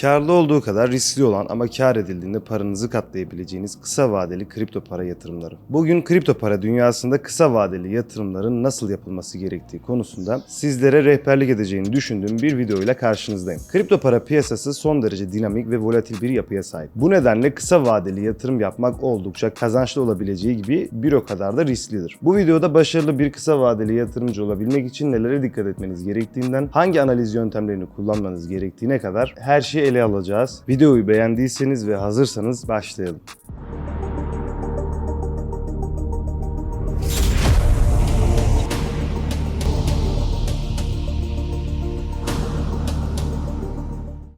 Karlı olduğu kadar riskli olan ama kar edildiğinde paranızı katlayabileceğiniz kısa vadeli kripto para yatırımları. Bugün kripto para dünyasında kısa vadeli yatırımların nasıl yapılması gerektiği konusunda sizlere rehberlik edeceğini düşündüğüm bir video ile karşınızdayım. Kripto para piyasası son derece dinamik ve volatil bir yapıya sahip. Bu nedenle kısa vadeli yatırım yapmak oldukça kazançlı olabileceği gibi bir o kadar da risklidir. Bu videoda başarılı bir kısa vadeli yatırımcı olabilmek için nelere dikkat etmeniz gerektiğinden, hangi analiz yöntemlerini kullanmanız gerektiğine kadar her şeyi ele alacağız. Videoyu beğendiyseniz ve hazırsanız başlayalım.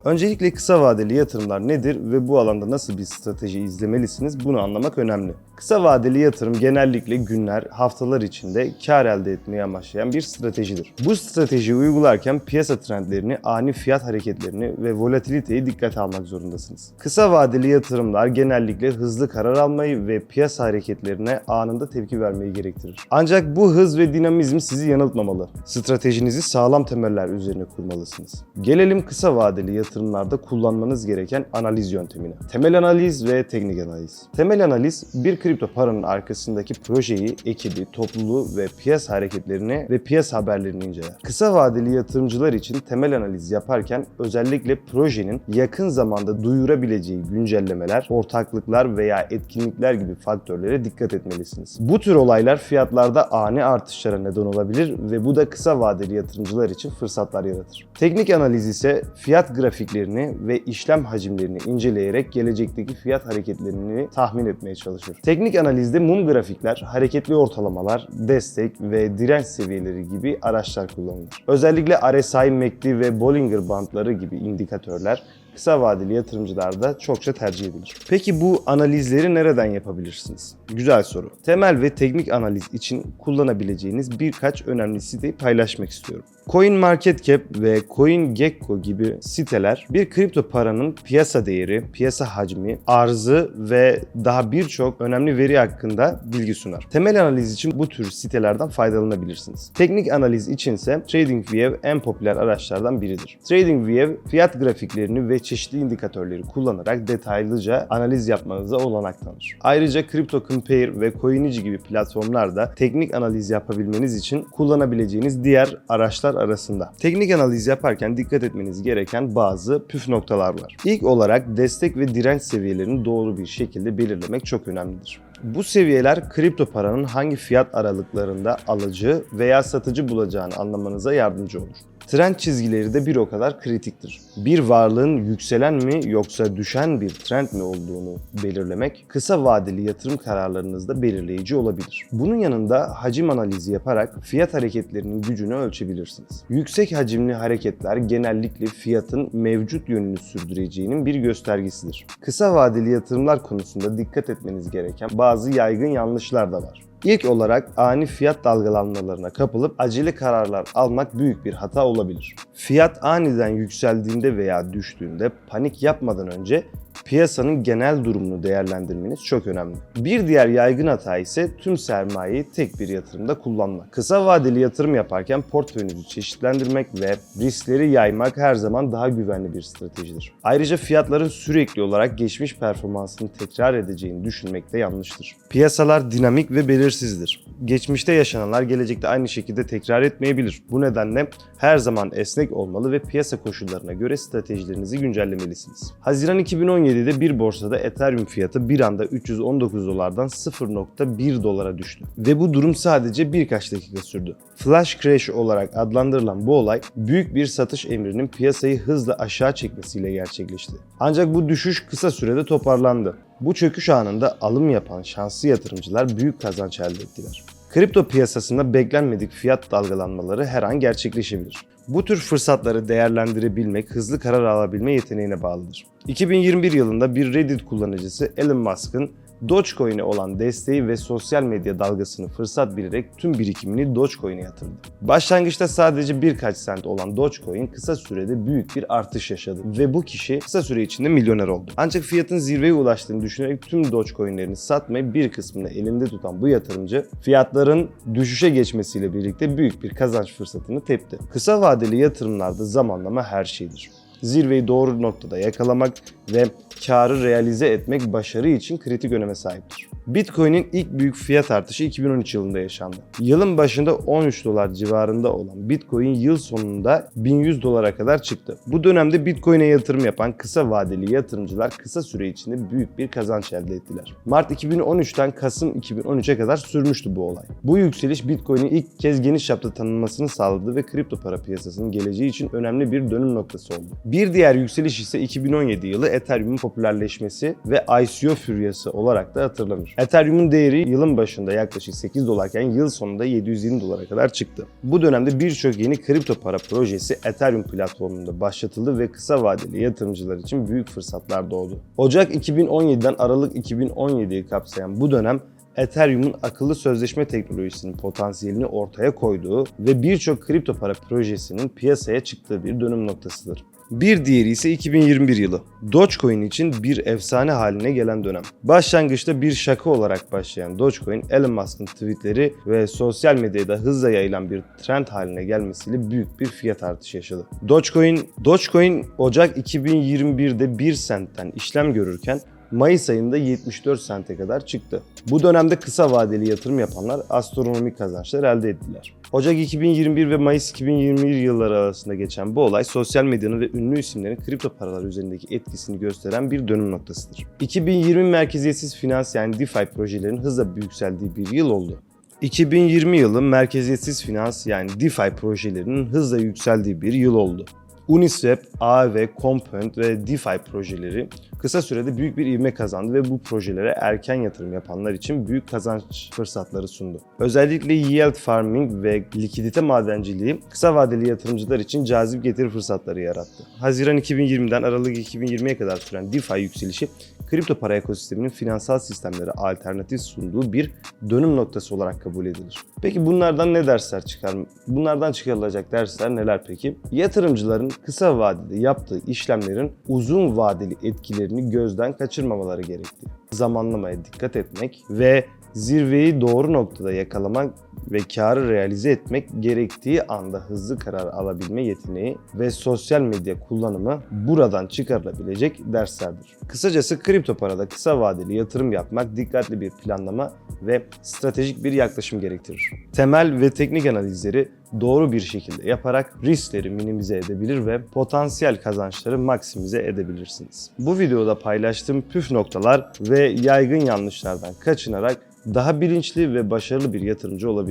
Öncelikle kısa vadeli yatırımlar nedir ve bu alanda nasıl bir strateji izlemelisiniz bunu anlamak önemli. Kısa vadeli yatırım genellikle günler, haftalar içinde kar elde etmeyi amaçlayan bir stratejidir. Bu stratejiyi uygularken piyasa trendlerini, ani fiyat hareketlerini ve volatiliteyi dikkate almak zorundasınız. Kısa vadeli yatırımlar genellikle hızlı karar almayı ve piyasa hareketlerine anında tepki vermeyi gerektirir. Ancak bu hız ve dinamizm sizi yanıltmamalı. Stratejinizi sağlam temeller üzerine kurmalısınız. Gelelim kısa vadeli yatırımlarda kullanmanız gereken analiz yöntemine. Temel analiz ve teknik analiz. Temel analiz bir kripto paranın arkasındaki projeyi, ekibi, topluluğu ve piyasa hareketlerini ve piyasa haberlerini inceler. Kısa vadeli yatırımcılar için temel analiz yaparken özellikle projenin yakın zamanda duyurabileceği güncellemeler, ortaklıklar veya etkinlikler gibi faktörlere dikkat etmelisiniz. Bu tür olaylar fiyatlarda ani artışlara neden olabilir ve bu da kısa vadeli yatırımcılar için fırsatlar yaratır. Teknik analiz ise fiyat grafiklerini ve işlem hacimlerini inceleyerek gelecekteki fiyat hareketlerini tahmin etmeye çalışır. Teknik analizde mum grafikler, hareketli ortalamalar, destek ve direnç seviyeleri gibi araçlar kullanılır. Özellikle RSI, MACD ve Bollinger bandları gibi indikatörler kısa vadeli yatırımcılarda çokça tercih edilir. Peki bu analizleri nereden yapabilirsiniz? Güzel soru. Temel ve teknik analiz için kullanabileceğiniz birkaç önemli siteyi paylaşmak istiyorum. CoinMarketCap ve CoinGecko gibi siteler bir kripto paranın piyasa değeri, piyasa hacmi, arzı ve daha birçok önemli veri hakkında bilgi sunar. Temel analiz için bu tür sitelerden faydalanabilirsiniz. Teknik analiz içinse TradingView en popüler araçlardan biridir. TradingView fiyat grafiklerini ve çeşitli indikatörleri kullanarak detaylıca analiz yapmanıza olanak tanır. Ayrıca CryptoCompare ve Coinici gibi platformlarda teknik analiz yapabilmeniz için kullanabileceğiniz diğer araçlar arasında. Teknik analiz yaparken dikkat etmeniz gereken bazı püf noktalar var. İlk olarak destek ve direnç seviyelerini doğru bir şekilde belirlemek çok önemlidir. Bu seviyeler kripto paranın hangi fiyat aralıklarında alıcı veya satıcı bulacağını anlamanıza yardımcı olur. Trend çizgileri de bir o kadar kritiktir. Bir varlığın yükselen mi yoksa düşen bir trend mi olduğunu belirlemek kısa vadeli yatırım kararlarınızda belirleyici olabilir. Bunun yanında hacim analizi yaparak fiyat hareketlerinin gücünü ölçebilirsiniz. Yüksek hacimli hareketler genellikle fiyatın mevcut yönünü sürdüreceğinin bir göstergesidir. Kısa vadeli yatırımlar konusunda dikkat etmeniz gereken bazı yaygın yanlışlar da var. İlk olarak ani fiyat dalgalanmalarına kapılıp acele kararlar almak büyük bir hata olabilir. Fiyat aniden yükseldiğinde veya düştüğünde panik yapmadan önce piyasanın genel durumunu değerlendirmeniz çok önemli. Bir diğer yaygın hata ise tüm sermayeyi tek bir yatırımda kullanmak. Kısa vadeli yatırım yaparken portföyünüzü çeşitlendirmek ve riskleri yaymak her zaman daha güvenli bir stratejidir. Ayrıca fiyatların sürekli olarak geçmiş performansını tekrar edeceğini düşünmek de yanlıştır. Piyasalar dinamik ve belirsizdir. Geçmişte yaşananlar gelecekte aynı şekilde tekrar etmeyebilir. Bu nedenle her zaman esnek olmalı ve piyasa koşullarına göre stratejilerinizi güncellemelisiniz. Haziran 2017'de bir borsada Ethereum fiyatı bir anda 319 dolardan 0.1 dolara düştü. Ve bu durum sadece birkaç dakika sürdü. Flash crash olarak adlandırılan bu olay büyük bir satış emrinin piyasayı hızla aşağı çekmesiyle gerçekleşti. Ancak bu düşüş kısa sürede toparlandı. Bu çöküş anında alım yapan şanslı yatırımcılar büyük kazanç elde ettiler. Kripto piyasasında beklenmedik fiyat dalgalanmaları her an gerçekleşebilir. Bu tür fırsatları değerlendirebilmek hızlı karar alabilme yeteneğine bağlıdır. 2021 yılında bir Reddit kullanıcısı Elon Musk'ın Dogecoin'e olan desteği ve sosyal medya dalgasını fırsat bilerek tüm birikimini Dogecoin'e yatırdı. Başlangıçta sadece birkaç sent olan Dogecoin kısa sürede büyük bir artış yaşadı ve bu kişi kısa süre içinde milyoner oldu. Ancak fiyatın zirveye ulaştığını düşünerek tüm Dogecoin'lerini satmayı bir kısmını elinde tutan bu yatırımcı fiyatların düşüşe geçmesiyle birlikte büyük bir kazanç fırsatını tepti. Kısa vadeli yatırımlarda zamanlama her şeydir. zirveyi doğru noktada yakalamak ve karı realize etmek başarı için kritik öneme sahiptir. Bitcoin'in ilk büyük fiyat artışı 2013 yılında yaşandı. Yılın başında 13 dolar civarında olan Bitcoin yıl sonunda 1100 dolara kadar çıktı. Bu dönemde Bitcoin'e yatırım yapan kısa vadeli yatırımcılar kısa süre içinde büyük bir kazanç elde ettiler. Mart 2013'ten Kasım 2013'e kadar sürmüştü bu olay. Bu yükseliş Bitcoin'in ilk kez geniş çapta tanınmasını sağladı ve kripto para piyasasının geleceği için önemli bir dönüm noktası oldu. Bir diğer yükseliş ise 2017 yılı Ethereum'un popülerleşmesi ve ICO füryası olarak da hatırlanır. Ethereum'un değeri yılın başında yaklaşık 8 dolarken yıl sonunda 720 dolara kadar çıktı. Bu dönemde birçok yeni kripto para projesi Ethereum platformunda başlatıldı ve kısa vadeli yatırımcılar için büyük fırsatlar doğdu. Ocak 2017'den Aralık 2017'yi kapsayan bu dönem Ethereum'un akıllı sözleşme teknolojisinin potansiyelini ortaya koyduğu ve birçok kripto para projesinin piyasaya çıktığı bir dönüm noktasıdır. Bir diğeri ise 2021 yılı. Dogecoin için bir efsane haline gelen dönem. Başlangıçta bir şaka olarak başlayan Dogecoin, Elon Musk'ın tweetleri ve sosyal medyada hızla yayılan bir trend haline gelmesiyle büyük bir fiyat artışı yaşadı. Dogecoin, Dogecoin Ocak 2021'de 1 sentten işlem görürken Mayıs ayında 74 sente kadar çıktı. Bu dönemde kısa vadeli yatırım yapanlar astronomik kazançlar elde ettiler. Ocak 2021 ve Mayıs 2021 yılları arasında geçen bu olay sosyal medyanın ve ünlü isimlerin kripto paralar üzerindeki etkisini gösteren bir dönüm noktasıdır. 2020 merkeziyetsiz finans yani DeFi projelerin hızla yükseldiği bir yıl oldu. 2020 yılı merkeziyetsiz finans yani DeFi projelerinin hızla yükseldiği bir yıl oldu. Uniswap, AAV, Compound ve DeFi projeleri kısa sürede büyük bir ivme kazandı ve bu projelere erken yatırım yapanlar için büyük kazanç fırsatları sundu. Özellikle yield farming ve likidite madenciliği kısa vadeli yatırımcılar için cazip getiri fırsatları yarattı. Haziran 2020'den Aralık 2020'ye kadar süren DeFi yükselişi kripto para ekosisteminin finansal sistemlere alternatif sunduğu bir dönüm noktası olarak kabul edilir. Peki bunlardan ne dersler çıkar? Bunlardan çıkarılacak dersler neler peki? Yatırımcıların kısa vadede yaptığı işlemlerin uzun vadeli etkilerini gözden kaçırmamaları gerektiği. Zamanlamaya dikkat etmek ve zirveyi doğru noktada yakalamak ve karı realize etmek gerektiği anda hızlı karar alabilme yeteneği ve sosyal medya kullanımı buradan çıkarılabilecek derslerdir. Kısacası kripto parada kısa vadeli yatırım yapmak dikkatli bir planlama ve stratejik bir yaklaşım gerektirir. Temel ve teknik analizleri doğru bir şekilde yaparak riskleri minimize edebilir ve potansiyel kazançları maksimize edebilirsiniz. Bu videoda paylaştığım püf noktalar ve yaygın yanlışlardan kaçınarak daha bilinçli ve başarılı bir yatırımcı olabilirsiniz.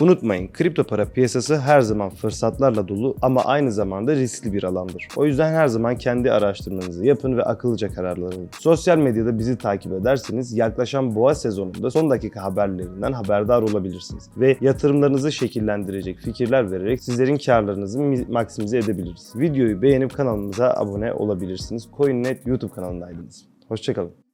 Unutmayın, kripto para piyasası her zaman fırsatlarla dolu ama aynı zamanda riskli bir alandır. O yüzden her zaman kendi araştırmanızı yapın ve akıllıca kararlar alın. Sosyal medyada bizi takip ederseniz yaklaşan boğa sezonunda son dakika haberlerinden haberdar olabilirsiniz. Ve yatırımlarınızı şekillendirecek fikirler vererek sizlerin karlarınızı mi- maksimize edebiliriz. Videoyu beğenip kanalımıza abone olabilirsiniz. CoinNet YouTube kanalındaydınız. Hoşçakalın.